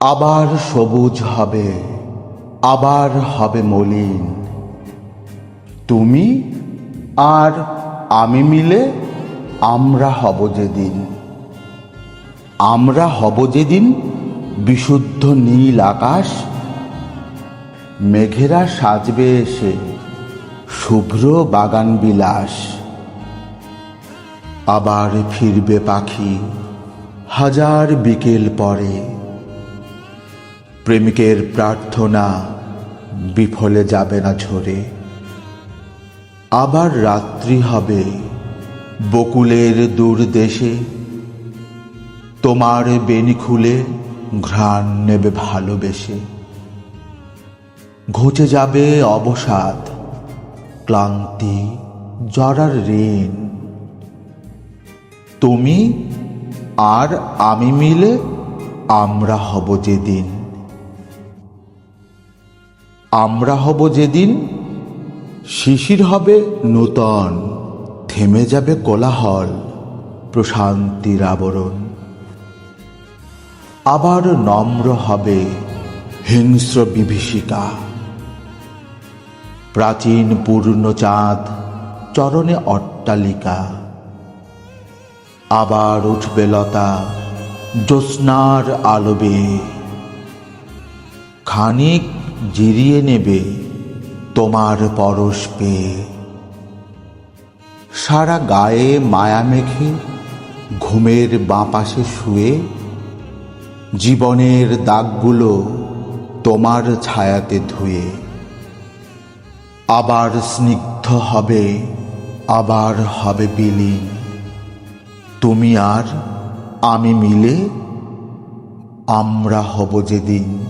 আবার সবুজ হবে, আবার হবে মলিন। তুমি আর আমি মিলে আমরা হব যেদিন। আমরা হব যেদিন বিশুদ্ধ নীল আকাশ, মেঘেরা সাজবে এসে শুভ্র বাগান বিলাস। আবার ফিরবে পাখি হাজার বিকেল পরে। প্রেমিকের প্রার্থনা বিফলে যাবে না ঝরে। আবার রাত্রি হবে, বকুলের দূর দেশে। তোমার বেনি খুলে ঘ্রাণ নেবে ভালোবেসে। ঘুচে যাবে অবসাদ, ক্লান্তি, জরার ঋণ। তুমি আর আমি মিলে আমরা হব যেদিন। আমরা হব যেদিন শিশির হবে নূতন, থেমে যাবে কোলাহল, প্রশান্তির আবরণ। আবার নম্র হবে হিংস্র বিভীষিকা। প্রাচীন পূর্ণ চাঁদ চরণে অট্টালিকা। আবার উঠবে লতা জ্যোৎস্নার আলোবে। খানিক জিরিয়ে নেবে তোমার পরশ পেয়ে। সারা গায়ে মায়া মেখে ঘুমের বাঁ পাশে শুয়ে জীবনের দাগগুলো তোমার ছায়াতে ধুয়ে। আবার স্নিগ্ধ হবে, আবার হবে বিলীন। তুমি আর আমি মিলে আমরা হব যেদিন।